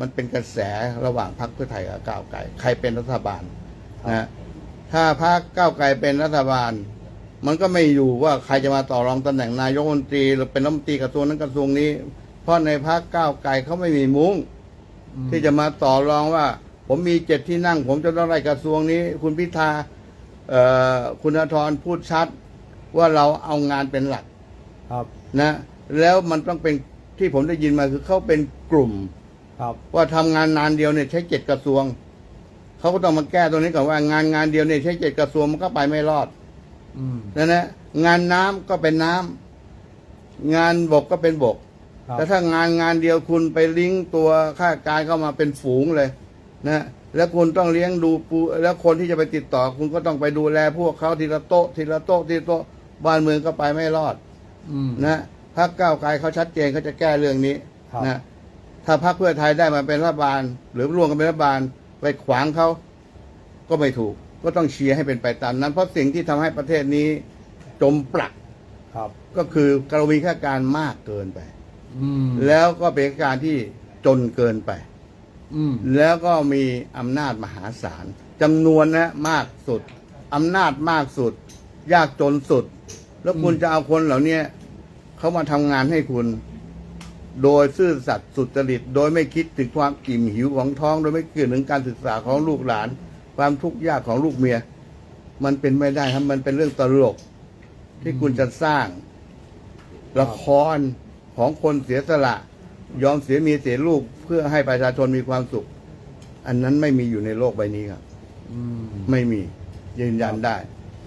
มันเป็นกระแสระหว่างพรรคเพื่อไทยกับก้าวไกลใครเป็นรัฐบาลนะฮะถ้าพรรคก้าวไกลเป็นรัฐบาล มันก็ไม่อยู่ว่าใครจะมาต่อรองตำแหน่งนายกรัฐมนตรีหรือเป็นรัฐมนตรีกระทรวงนั้นกระทรวงนี้ เพราะในพรรคก้าวไกลเขาไม่มีมุ้งอืมที่จะมาต่อรองว่า ผมมีเจ็ดที่นั่ง ผมจะต้องได้กระทรวงนี้ คุณพิธาเอ่อคุณธรพูดชัดว่าเราเอางานเป็นหลักครับนะ แล้วมันต้องเป็นที่ผมได้ยินมาคือเขาเป็นกลุ่ม ครับ ว่าทำงานนานเดียวเนี่ยใช้เจ็ดกระทรวงเขาก็ต้องมาแก้ตรงนี้ก่อนว่างานงานเดียวเนี่ยใช้เจ็ดกระทรวงมันก็ไปไม่รอดอืมนะนะงานน้ำก็เป็นน้ำงานบกก็เป็นบก ครับ แต่ถ้างานงานเดียวคุณไปลิงก์ตัวข้าราชการเข้ามาเป็นฝูงเลยนะแล้วคุณต้องเลี้ยงดูปูแล้วคนที่จะไปติดต่อ คุณก็ต้องไปดูแลพวกเขาทีละโต๊ะทีละโต๊ะทีละโต๊ะบ้านเมืองก็ไปไม่รอดอืม นะพรรคก้าวไกลเขาชัดเจนเขาจะแก้เรื่องนี้ครับ นะ ถ้าพรรคเพื่อไทยได้มาเป็นรัฐบาล หรือร่วมกันเป็นรัฐบาลไปขวางเขาก็ไม่ถูก ก็ต้องเชียร์ให้เป็นไปตามนั้น เพราะสิ่งที่ทำให้ประเทศนี้จมปลักครับก็คือกรมีข้าราชการมากเกินไปอืมแล้วก็เป็นข้าราชการที่จนเกินไปอืมแล้วก็มีอำนาจมหาศาลจำนวนนะมากสุดอำนาจมากสุด ยากจนสุด แล้วคุณจะเอาคนเหล่านี้เขามาทำงานให้คุณ โดยซื่อสัตย์สุจริต โดยไม่คิดถึงความอิ่มหิวของท้อง โดยไม่คิดถึงการศึกษาของลูกหลาน ความทุกข์ยากของลูกเมีย มันเป็นไม่ได้ครับมันเป็นเรื่องตลก ที่คุณจะสร้าง ละครของคนเสียสละ ยอมเสียเมียเสียลูกเพื่อให้ประชาชนมีความสุข อันนั้นไม่มีอยู่ในโลกใบนี้ครับ อืม ไม่มียืนยันได้